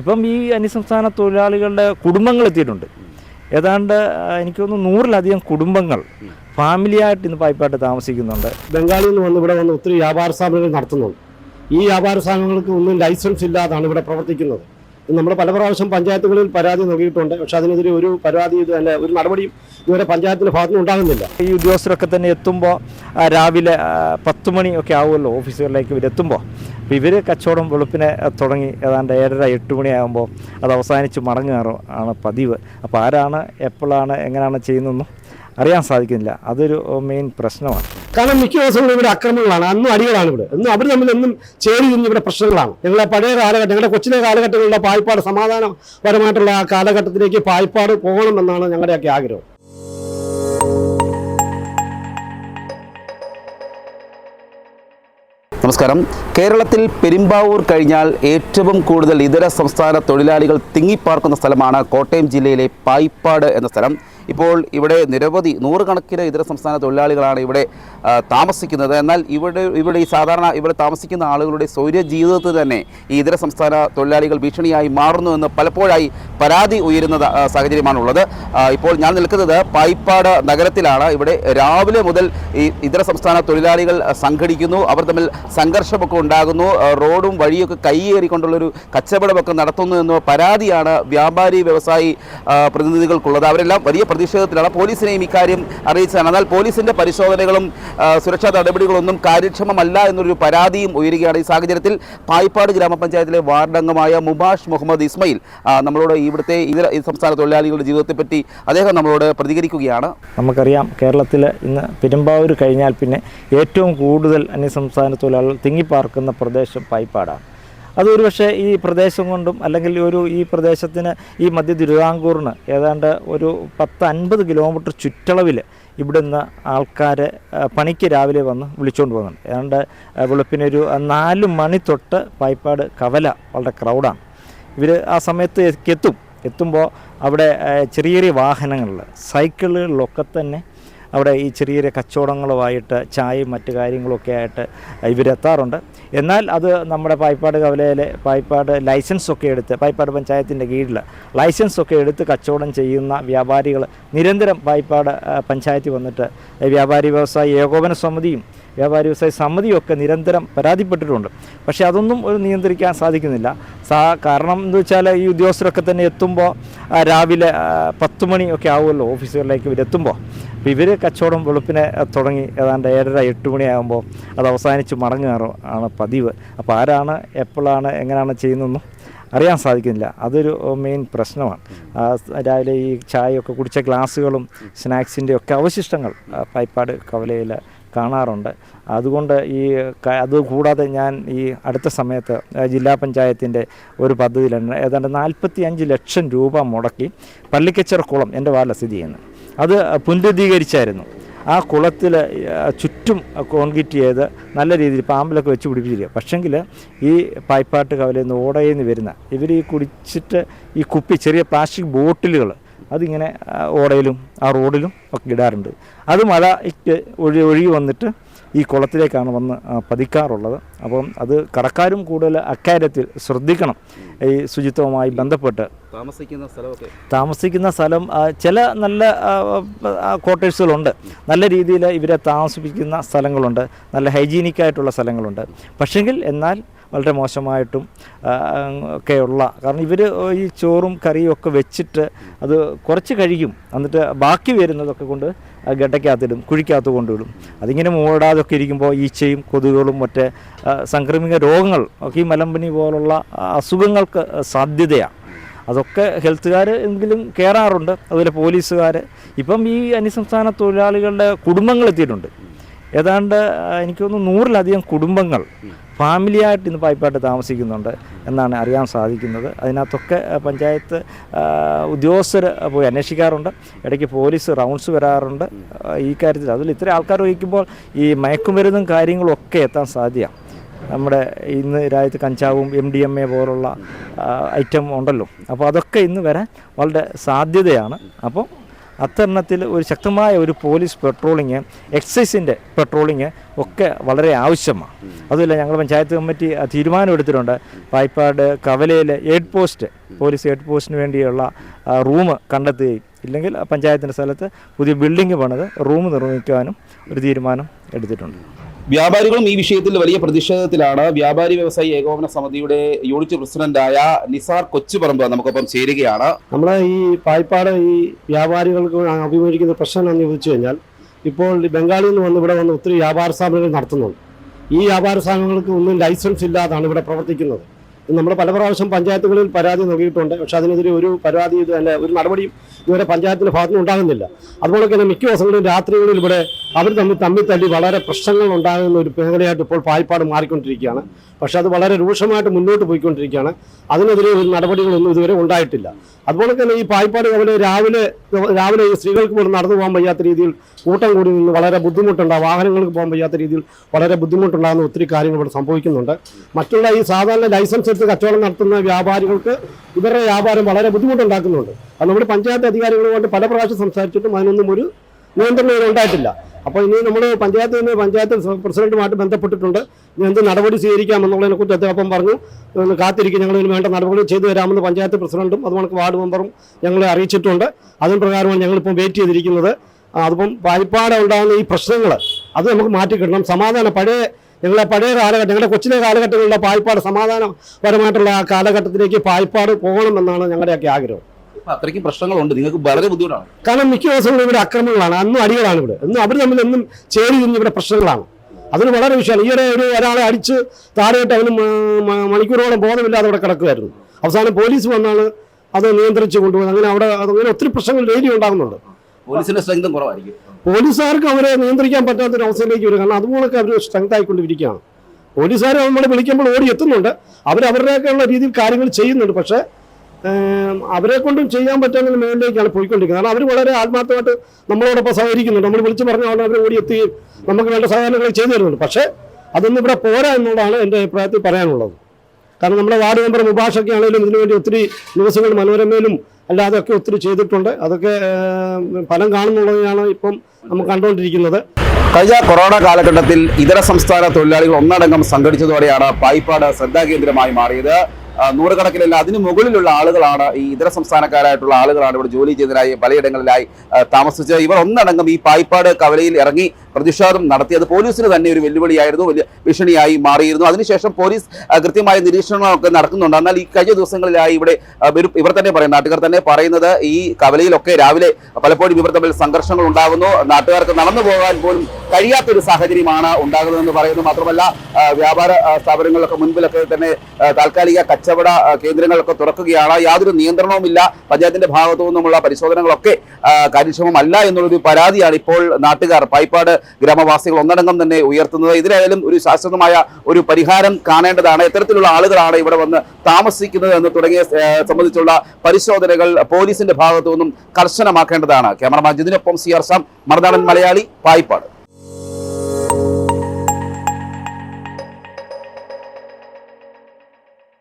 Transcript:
ഇപ്പം ഈ അന്യസംസ്ഥാന തൊഴിലാളികളുടെ കുടുംബങ്ങൾ എത്തിയിട്ടുണ്ട്. ഏതാണ്ട് എനിക്ക് തോന്നുന്നു നൂറിലധികം കുടുംബങ്ങൾ ഫാമിലിയായിട്ട് ഇന്ന് പായ്പായിട്ട് താമസിക്കുന്നുണ്ട്. ബംഗാളിൽ നിന്ന് വന്ന് ഇവിടെ വന്ന് ഒത്തിരി വ്യാപാര സ്ഥാപനങ്ങൾ നടത്തുന്നുണ്ട്. ഈ വ്യാപാര സ്ഥാപനങ്ങൾക്ക് ഒന്നും ലൈസൻസ് ഇല്ലാതാണ് ഇവിടെ പ്രവർത്തിക്കുന്നത്. നമ്മൾ പല പ്രാവശ്യം പഞ്ചായത്തുകളിൽ പരാതി നൽകിയിട്ടുണ്ട്. പക്ഷെ അതിനെതിരെ ഒരു പരാതി അല്ല ഒരു നടപടിയും ഇതുവരെ പഞ്ചായത്തിന്റെ ഭാഗത്തു നിന്ന് ഉണ്ടാകുന്നില്ല. ഈ ഉദ്യോഗസ്ഥരൊക്കെ തന്നെ എത്തുമ്പോൾ രാവിലെ പത്ത് മണിയൊക്കെ ആവുമല്ലോ ഓഫീസുകളിലേക്ക് ഇവർ എത്തുമ്പോൾ അപ്പോൾ ഇവർ കച്ചവടം വെളുപ്പിനെ തുടങ്ങി ഏതാണ്ട് ഏഴര എട്ട് മണിയാകുമ്പോൾ അത് അവസാനിച്ച് മടങ്ങാറും ആണ് പതിവ്. അപ്പോൾ ആരാണ് എപ്പോഴാണ് എങ്ങനെയാണ് ചെയ്യുന്നതെന്നും അറിയാൻ സാധിക്കുന്നില്ല. അതൊരു മെയിൻ പ്രശ്നമാണ്. കാരണം മിക്ക ദിവസങ്ങളും ഇവിടെ അക്രമങ്ങളാണ്. അന്നും അടികളാണ് ഇവിടെ. എന്നും അവർ തമ്മിൽ എന്നും ചേരി തിരിഞ്ഞ് ഇവിടെ പ്രശ്നങ്ങളാണ്. ഞങ്ങളെ പഴയ കാലഘട്ടം ഞങ്ങളുടെ കൊച്ചിലെ കാലഘട്ടങ്ങളിലെ പായ്പാട് സമാധാനപരമായിട്ടുള്ള ആ കാലഘട്ടത്തിലേക്ക് പായ്പാട് പോകണമെന്നാണ് ഞങ്ങളുടെയൊക്കെ ആഗ്രഹം. നമസ്കാരം. കേരളത്തിൽ പെരുമ്പാവൂർ കഴിഞ്ഞാൽ ഏറ്റവും കൂടുതൽ ഇതര സംസ്ഥാന തൊഴിലാളികൾ തിങ്ങിപ്പാർക്കുന്ന സ്ഥലമാണ് കോട്ടയം ജില്ലയിലെ പായിപ്പാട് എന്ന സ്ഥലം. ഇപ്പോൾ ഇവിടെ നിരവധി നൂറുകണക്കിന് ഇതര സംസ്ഥാന തൊഴിലാളികളാണ് ഇവിടെ താമസിക്കുന്നത്. എന്നാൽ ഇവിടെ ഇവിടെ ഈ സാധാരണ ഇവിടെ താമസിക്കുന്ന ആളുകളുടെ സൗര്യ ജീവിതത്തിൽ തന്നെ ഈ ഇതര സംസ്ഥാന തൊഴിലാളികൾ ഭീഷണിയായി മാറുന്നു എന്ന് പലപ്പോഴായി പരാതി ഉയരുന്ന സാഹചര്യമാണുള്ളത്. ഇപ്പോൾ ഞാൻ നിൽക്കുന്നത് പായിപ്പാട് നഗരത്തിലാണ്. ഇവിടെ രാവിലെ മുതൽ ഈ ഇതര സംസ്ഥാന തൊഴിലാളികൾ സംഘടിക്കുന്നു. അവർ തമ്മിൽ സംഘർഷമൊക്കെ ഉണ്ടാകുന്നു. റോഡും വഴിയൊക്കെ കൈയേറിക്കൊണ്ടുള്ളൊരു കച്ചവടമൊക്കെ നടത്തുന്നു എന്ന പരാതിയാണ് വ്യാപാരി വ്യവസായി പ്രതിനിധികൾക്കുള്ളത്. അവരെല്ലാം വലിയ പ്രതിഷേധത്തിലാണ്. പോലീസിനെയും ഇക്കാര്യം അറിയിച്ചതാണ്. എന്നാൽ പോലീസിന്റെ പരിശോധനകളും സുരക്ഷാ നടപടികളൊന്നും കാര്യക്ഷമമല്ല എന്നൊരു പരാതിയും ഉയരുകയാണ്. ഈ സാഹചര്യത്തിൽ പായിപ്പാട് ഗ്രാമപഞ്ചായത്തിലെ വാർഡംഗമായ മുബാഷ് മുഹമ്മദ് ഇസ്മയിൽ നമ്മളോട് ഇവിടുത്തെ ഇതര സംസ്ഥാന തൊഴിലാളികളുടെ ജീവിതത്തെപ്പറ്റി അദ്ദേഹം നമ്മളോട് പ്രതികരിക്കുകയാണ്. നമുക്കറിയാം കേരളത്തിൽ ഇന്ന് പെരുമ്പാവൂർ കഴിഞ്ഞാൽ പിന്നെ ഏറ്റവും കൂടുതൽ അന്യസംസ്ഥാന തൊഴിലാളികൾ തിങ്ങിപ്പാർക്കുന്ന പ്രദേശം പായിപ്പാടാണ് അതൊരു പക്ഷേ ഈ പ്രദേശം കൊണ്ടും അല്ലെങ്കിൽ ഒരു ഈ പ്രദേശത്തിന് ഈ മധ്യ തിരുവിതാംകൂറിന് ഏതാണ്ട് ഒരു പത്ത് അൻപത് കിലോമീറ്റർ ചുറ്റളവിൽ ഇവിടുന്ന് ആൾക്കാരെ പണിക്ക് രാവിലെ വന്ന് വിളിച്ചുകൊണ്ട് പോകുന്നുണ്ട്. ഏതാണ്ട് വെളുപ്പിനൊരു നാല് മണി തൊട്ട് പായിപ്പാട് കവല വളരെ ക്രൗഡാണ് ഇവർ ആ സമയത്ത് എത്തും. എത്തുമ്പോൾ അവിടെ ചെറിയ ചെറിയ വാഹനങ്ങളിൽ സൈക്കിളുകളിലൊക്കെ തന്നെ അവിടെ ഈ ചെറിയ ചെറിയ കച്ചവടങ്ങളുമായിട്ട് ചായയും മറ്റു കാര്യങ്ങളൊക്കെ ആയിട്ട് ഇവരെത്താറുണ്ട്. എന്നാൽ അത് നമ്മുടെ പായ്പാട് കവലയിലെ പായ്പാട് ലൈസൻസൊക്കെ എടുത്ത് പായ്പാട് പഞ്ചായത്തിന്റെ കീഴിൽ ലൈസൻസൊക്കെ എടുത്ത് കച്ചവടം ചെയ്യുന്ന വ്യാപാരികൾ നിരന്തരം പായ്പാട് പഞ്ചായത്തിൽ വന്നിട്ട് വ്യാപാരി വ്യവസായ ഏകോപന സമിതിയും വ്യാപാരി വ്യവസായ സമിതിയൊക്കെ നിരന്തരം പരാതിപ്പെട്ടിട്ടുണ്ട്. പക്ഷേ അതൊന്നും ഒരു നിയന്ത്രിക്കാൻ സാധിക്കുന്നില്ല. സാ കാരണം എന്ന് വെച്ചാൽ ഈ ഉദ്യോഗസ്ഥരൊക്കെ തന്നെ എത്തുമ്പോൾ രാവിലെ പത്ത് മണിയൊക്കെ ആവുമല്ലോ ഓഫീസുകളിലേക്ക് ഇവരെത്തുമ്പോൾ അപ്പോൾ ഇവർ കച്ചവടം വെളുപ്പിനെ തുടങ്ങി ഏതാണ്ട് ഏഴര എട്ട് മണിയാകുമ്പോൾ അത് അവസാനിച്ച് മടങ്ങാറ് ആണ് പതിവ്. അപ്പോൾ ആരാണ് എപ്പോഴാണ് എങ്ങനെയാണ് ചെയ്യുന്നതെന്നും അറിയാൻ സാധിക്കുന്നില്ല. അതൊരു മെയിൻ പ്രശ്നമാണ്. രാവിലെ ഈ ചായയൊക്കെ കുടിച്ച ഗ്ലാസ്സുകളും സ്നാക്സിന്റെയൊക്കെ അവശിഷ്ടങ്ങൾ പൈപ്പാട് കവലയിൽ കാണാറുണ്ട്. അതുകൊണ്ട് ഈ അതുകൂടാതെ അത് കൂടാതെ ഞാൻ ഈ അടുത്ത സമയത്ത് ജില്ലാ പഞ്ചായത്തിന്റെ ഒരു പദ്ധതിയിലാണ് ഏതാണ്ട് നാൽപ്പത്തി അഞ്ച് ലക്ഷം രൂപ മുടക്കി പള്ളിക്കച്ചറ കുളം എന്റെ വാർഡിൽ സ്ഥിതി ചെയ്യുന്നു. അത് പുനരുദ്ധീകരിച്ചായിരുന്നു. ആ കുളത്തിൽ ചുറ്റും കോൺക്രീറ്റ് ചെയ്ത് നല്ല രീതിയിൽ പാമ്പിലൊക്കെ വെച്ച് പിടിപ്പിച്ചിരിക്കുക പക്ഷെങ്കിൽ ഈ പായ്പാട്ട് കവലയിൽ നിന്ന് ഓടയിൽ നിന്ന് വരുന്ന ഇവർ ഈ കുടിച്ചിട്ട് ഈ കുപ്പി ചെറിയ പ്ലാസ്റ്റിക് ബോട്ടിലുകൾ അതിങ്ങനെ ഓടയിലും ആ റോഡിലും ഒക്കെ ഇടാറുണ്ട്. അത് മഴയ്ക്ക് ഒഴി ഒഴുകി വന്നിട്ട് ഈ കുളത്തിലേക്കാണ് വന്ന് പതിക്കാറുള്ളത്. അപ്പം അത് കടക്കാരും കൂടുതൽ അക്കാര്യത്തിൽ ശ്രദ്ധിക്കണം. ഈ ശുചിത്വവുമായി ബന്ധപ്പെട്ട്. താമസിക്കുന്ന സ്ഥലമൊക്കെ? താമസിക്കുന്ന സ്ഥലം ചില നല്ല ക്വാർട്ടേഴ്സുകളുണ്ട്. നല്ല രീതിയിൽ ഇവരെ താമസിപ്പിക്കുന്ന സ്ഥലങ്ങളുണ്ട്. നല്ല ഹൈജീനിക്കായിട്ടുള്ള സ്ഥലങ്ങളുണ്ട്. പക്ഷെങ്കിൽ എന്നാൽ വളരെ മോശമായിട്ടും ഒക്കെയുള്ള. കാരണം ഇവർ ഈ ചോറും കറിയും ഒക്കെ വെച്ചിട്ട് അത് കുറച്ച് കഴിക്കും എന്നിട്ട് ബാക്കി വരുന്നതൊക്കെ കൊണ്ട് ആ ഗട്ടയ്ക്കകത്തിടും കുഴിക്കകത്ത് കൊണ്ടിടും അതിങ്ങനെ മൂടാതൊക്കെ ഇരിക്കുമ്പോൾ ഈച്ചയും കൊതുകുകളും മറ്റ് സംക്രമിക രോഗങ്ങൾ ഒക്കെ ഈ മലമ്പനി പോലുള്ള അസുഖങ്ങൾക്ക് സാധ്യതയാണ് അതൊക്കെ ഹെൽത്തുകാർ എങ്കിലും കയറാറുണ്ട് അതുപോലെ പോലീസുകാർ ഇപ്പം ഈ അന്യസംസ്ഥാന തൊഴിലാളികളുടെ കുടുംബങ്ങൾ എത്തിയിട്ടുണ്ട്. ഏതാണ്ട് എനിക്കൊന്ന് നൂറിലധികം കുടുംബങ്ങൾ ഫാമിലിയായിട്ട് ഇന്ന് പായിപ്പാട്ട് താമസിക്കുന്നുണ്ട് എന്നാണ് അറിയാൻ സാധിക്കുന്നത്. അതിനകത്തൊക്കെ പഞ്ചായത്ത് ഉദ്യോഗസ്ഥർ പോയി അന്വേഷിക്കാറുണ്ട്. ഇടയ്ക്ക് പോലീസ് റൗണ്ട്സ് വരാറുണ്ട്. ഈ കാര്യത്തിൽ അതിൽ ഇത്ര ആൾക്കാർ വഹിക്കുമ്പോൾ ഈ മയക്കുമരുന്നും കാര്യങ്ങളും ഒക്കെ എത്താൻ സാധ്യമാണ്. നമ്മുടെ ഇന്ന് രാജ്യത്ത് കഞ്ചാവും എം ഡി എം എ പോലുള്ള ഐറ്റം ഉണ്ടല്ലോ. അപ്പോൾ അതൊക്കെ ഇന്ന് വരാൻ വളരെ സാധ്യതയാണ്. അപ്പോൾ അത്തരണത്തിൽ ഒരു ശക്തമായ ഒരു പോലീസ് പെട്രോളിങ് എക്സൈസിന്റെ പെട്രോളിങ് ഒക്കെ വളരെ ആവശ്യമാണ്. അതുമില്ല ഞങ്ങൾ പഞ്ചായത്ത് കമ്മിറ്റി തീരുമാനമെടുത്തിട്ടുണ്ട് പായിപ്പാട് കവലയിലെ എയ്ഡ് പോസ്റ്റ് പോലീസ് എയ്ഡ് പോസ്റ്റിന് വേണ്ടിയുള്ള റൂം കണ്ടെത്തുകയും ഇല്ലെങ്കിൽ പഞ്ചായത്തിന്റെ സ്ഥലത്ത് പുതിയ ബിൽഡിംഗ് പണിത് റൂം നിർമ്മിക്കുവാനും ഒരു തീരുമാനം എടുത്തിട്ടുണ്ട്. വ്യാപാരികളും ഈ വിഷയത്തിൽ വലിയ പ്രതിഷേധത്തിലാണ്. വ്യാപാരി വ്യവസായി ഏകോപന സമിതിയുടെ യൂണിറ്റ് പ്രസിഡന്റായ നിസാർ കൊച്ചുപറമ്പ് നമുക്കൊപ്പം ചേരുകയാണ്. നമ്മളെ ഈ പായ്പാട് ഈ വ്യാപാരികൾക്ക് അഭിമുഖീകരിക്കുന്ന പ്രശ്നം എന്ന് ചോദിച്ചു കഴിഞ്ഞാൽ ഇപ്പോൾ ബംഗാളിൽ നിന്ന് വന്ന് ഇവിടെ വന്ന് ഒത്തിരി വ്യാപാര സ്ഥാപനങ്ങൾ നടത്തുന്നുണ്ട്. ഈ വ്യാപാര സ്ഥാപനങ്ങൾക്ക് ഒന്നും ലൈസൻസ് ഇല്ലാതാണ് ഇവിടെ പ്രവർത്തിക്കുന്നത്. നമ്മൾ പല പ്രാവശ്യം പഞ്ചായത്തുകളിൽ പരാതി നൽകിയിട്ടുണ്ട്. പക്ഷേ അതിനെതിരെ ഒരു പരാതി അല്ല ഒരു നടപടിയും ഇതുവരെ പഞ്ചായത്തിന്റെ ഭാഗത്തു നിന്ന് ഉണ്ടാകുന്നില്ല. അതുപോലെ തന്നെ മിക്ക ദിവസങ്ങളിലും രാത്രികളിൽ ഇവിടെ അവർ തമ്മിൽ തമ്മിൽ തല്ലി വളരെ പ്രശ്നങ്ങൾ ഉണ്ടാകുന്ന ഒരു മേഖലയായിട്ട് ഇപ്പോൾ പായ്പാട് മാറിക്കൊണ്ടിരിക്കുകയാണ്. പക്ഷേ അത് വളരെ രൂക്ഷമായിട്ട് മുന്നോട്ട് പോയിക്കൊണ്ടിരിക്കുകയാണ്. അതിനെതിരെ ഒരു നടപടികളൊന്നും ഇതുവരെ ഉണ്ടായിട്ടില്ല. അതുപോലെ തന്നെ ഈ പായ്പാട് കവല രാവിലെ രാവിലെ സ്ത്രീകൾക്ക് പോലും നടന്നു പോകാൻ വയ്യാത്ത രീതിയിൽ കൂട്ടം കൂടി നിന്ന് വളരെ ബുദ്ധിമുട്ടുണ്ടാകും. വാഹനങ്ങൾക്ക് പോകാൻ വയ്യാത്ത രീതിയിൽ വളരെ ബുദ്ധിമുട്ടുണ്ടാകുന്ന ഒത്തിരി കാര്യങ്ങൾ ഇവിടെ സംഭവിക്കുന്നുണ്ട്. മറ്റുള്ള ഈ സാധാരണ ലൈസൻസ് എടുത്ത് കച്ചവടം നടത്തുന്ന വ്യാപാരികൾക്ക് ഇവരുടെ വ്യാപാരം വളരെ ബുദ്ധിമുട്ടുണ്ടാക്കുന്നുണ്ട്. അത് നമ്മുടെ പഞ്ചായത്ത് അധികാരികളുമായിട്ട് പല പ്രാവശ്യം സംസാരിച്ചിട്ടും അതിനൊന്നും ഒരു നിയന്ത്രണം ഉണ്ടായിട്ടില്ല. അപ്പോൾ ഇനി നമ്മൾ പഞ്ചായത്ത് നിന്ന് പഞ്ചായത്ത് പ്രസിഡന്റുമായിട്ട് ബന്ധപ്പെട്ടിട്ടുണ്ട്. എന്ത് നടപടി സ്വീകരിക്കാമെന്നുള്ളതിനെ കുറിച്ച് അദ്ദേഹം പറഞ്ഞു. കാത്തിരിക്കും. ഞങ്ങൾ വേണ്ട നടപടി ചെയ്തു തരാമെന്ന് പഞ്ചായത്ത് പ്രസിഡന്റും അതുപോലെ വാർഡ് മെമ്പറും ഞങ്ങളെ അറിയിച്ചിട്ടുണ്ട്. അതിന് പ്രകാരമാണ് ഞങ്ങളിപ്പം വെയിറ്റ് ചെയ്തിരിക്കുന്നത്. അതിപ്പം വായ്പാടെ ഉണ്ടാകുന്ന ഈ പ്രശ്നങ്ങൾ അത് നമുക്ക് മാറ്റിക്കിടണം സമാധാനം. പഴയ ഞങ്ങളെ പഴയ കാലഘട്ടം ഞങ്ങളുടെ കൊച്ചിലെ കാലഘട്ടങ്ങളിലെ പായ്പാട് സമാധാനപരമായിട്ടുള്ള ആ കാലഘട്ടത്തിലേക്ക് പായ്പാട് പോകണമെന്നാണ് ഞങ്ങളുടെയൊക്കെ ആഗ്രഹം. അത്രയ്ക്ക് പ്രശ്നങ്ങളുണ്ട്. നിങ്ങൾക്ക് വളരെ ബുദ്ധിമുട്ടാണ്. കാരണം മിക്ക ദിവസങ്ങളും ഇവിടെ അക്രമങ്ങളാണ്. അന്നും അടികളാണ് ഇവിടെ. ഇന്നും അവർ തമ്മിൽ എന്നും ചേരി തിരിഞ്ഞ് ഇവിടെ പ്രശ്നങ്ങളാണ്. അതിന് വളരെ വിഷയമാണ്. ഈയിടെ ഒരു ഒരാളെ അടിച്ച് താഴെയിട്ട് അവന് മണിക്കൂറോളം ബോധമില്ലാതെ അവിടെ കിടക്കുമായിരുന്നു അവസാനം പോലീസ് വന്നാണ് അത് നിയന്ത്രിച്ച് കൊണ്ടുപോകുന്നത് അങ്ങനെ അവിടെ അങ്ങനെ ഒത്തിരി പ്രശ്നങ്ങൾ ഡെയിലി ഉണ്ടാകുന്നുണ്ട് പോലീസിന്റെ സ്ട്രെങ്തും കുറവായിരിക്കും. പോലീസുകാർക്ക് അവരെ നിയന്ത്രിക്കാൻ പറ്റാത്ത ഒരു അവസ്ഥയിലേക്ക് വരും. കാരണം അതുപോലൊക്കെ അവർ സ്ട്രെങ്ത് ആയിക്കൊണ്ടിരിക്കുകയാണ്. പോലീസുകാർ നമ്മൾ വിളിക്കുമ്പോൾ ഓടി എത്തുന്നുണ്ട്. അവർ അവരുടെയൊക്കെയുള്ള രീതിയിൽ കാര്യങ്ങൾ ചെയ്യുന്നുണ്ട്. പക്ഷേ അവരെ കൊണ്ടും ചെയ്യാൻ പറ്റാത്തതിന് മേളിലേക്കാണ് പോയിക്കൊണ്ടിരിക്കുന്നത്. കാരണം അവർ വളരെ ആത്മാർത്ഥമായിട്ട് നമ്മളോടൊപ്പം സഹകരിക്കുന്നുണ്ട്. നമ്മൾ വിളിച്ചു പറഞ്ഞ അവർ ഓടി എത്തുകയും നമുക്ക് വേണ്ട സഹായങ്ങൾ ചെയ്തു തരുന്നുണ്ട്. പക്ഷേ അതൊന്നും ഇവിടെ പോരാ എന്നുള്ളതാണ് എന്റെ അഭിപ്രായത്തിൽ പറയാനുള്ളത്. കാരണം നമ്മുടെ വാർഡ് മെമ്പർ മുബാഷൊക്കെ ആണെങ്കിലും ഇതിനുവേണ്ടി ഒത്തിരി ദിവസങ്ങൾ മനോരമയിലും അല്ലാതെ അതൊക്കെ ഒത്തിരി ചെയ്തിട്ടുണ്ട്. അതൊക്കെ ഫലം കാണുന്നുള്ളതാണ് ഇപ്പം നമ്മൾ കണ്ടുകൊണ്ടിരിക്കുന്നത്. കഴിഞ്ഞ കൊറോണ കാലഘട്ടത്തിൽ ഇതര സംസ്ഥാന തൊഴിലാളികൾ ഒന്നടങ്കം സംഘടിച്ചതോടെയാണ് പായിപ്പാട് ശ്രദ്ധാകേന്ദ്രമായി മാറിയത്. നൂറുകണക്കിലല്ല അതിനു മുകളിലുള്ള ആളുകളാണ് ഈ ഇതര സംസ്ഥാനക്കാരായിട്ടുള്ള ആളുകളാണ് ഇവിടെ ജോലി ചെയ്തതിനായി പലയിടങ്ങളിലായി താമസിച്ചത്. താമസിച്ച് ഇവർ ഒന്നടങ്കം ഈ പായിപ്പാട് കവലയിൽ ഇറങ്ങി പ്രതിഷേധം നടത്തിയത് പോലീസിന് തന്നെ ഒരു വെല്ലുവിളിയായിരുന്നു വലിയ ഭീഷണിയായി മാറിയിരുന്നു. അതിനുശേഷം പോലീസ് കൃത്യമായ നിരീക്ഷണങ്ങളൊക്കെ നടക്കുന്നുണ്ട്. എന്നാൽ ഈ കഴിഞ്ഞ ദിവസങ്ങളിലായി ഇവിടെ ഇവർ തന്നെ പറയും നാട്ടുകാർ തന്നെ പറയുന്നത് ഈ കവലയിലൊക്കെ രാവിലെ പലപ്പോഴും ഇവർ തമ്മിൽ സംഘർഷങ്ങൾ ഉണ്ടാകുന്നു നാട്ടുകാർക്ക് നടന്നു പോകാൻ പോലും കഴിയാത്തൊരു സാഹചര്യമാണ് ഉണ്ടാകുന്നതെന്ന് പറയുന്നു. മാത്രമല്ല വ്യാപാര സ്ഥാപനങ്ങളിലൊക്കെ മുൻപിലൊക്കെ തന്നെ താൽക്കാലിക താൽക്കാലിക കച്ചവട കേന്ദ്രങ്ങളൊക്കെ തുറക്കുകയാണ്. യാതൊരു നിയന്ത്രണവുമില്ല. പഞ്ചായത്തിന്റെ ഭാഗത്തു നിന്നുമുള്ള പരിശോധനകളൊക്കെ കാര്യക്ഷമമല്ല എന്നുള്ളൊരു പരാതിയാണ് ഇപ്പോൾ നാട്ടുകാർ പായിപ്പാട് ഗ്രാമവാസികൾ ഒന്നടങ്കം തന്നെ ഉയർത്തുന്നത്. ഇതിനായാലും ഒരു ശാശ്വതമായ ഒരു പരിഹാരം കാണേണ്ടതാണ്. എത്തരത്തിലുള്ള ആളുകളാണ് ഇവിടെ വന്ന് താമസിക്കുന്നത് എന്ന് തുടങ്ങിയ സംബന്ധിച്ചുള്ള പരിശോധനകൾ പോലീസിന്റെ ഭാഗത്തു നിന്നും കർശനമാക്കേണ്ടതാണ്. ക്യാമറമാൻ ജിതിനൊപ്പം സി ആർ സാം മറുനാടൻ മലയാളി പായിപ്പാട്.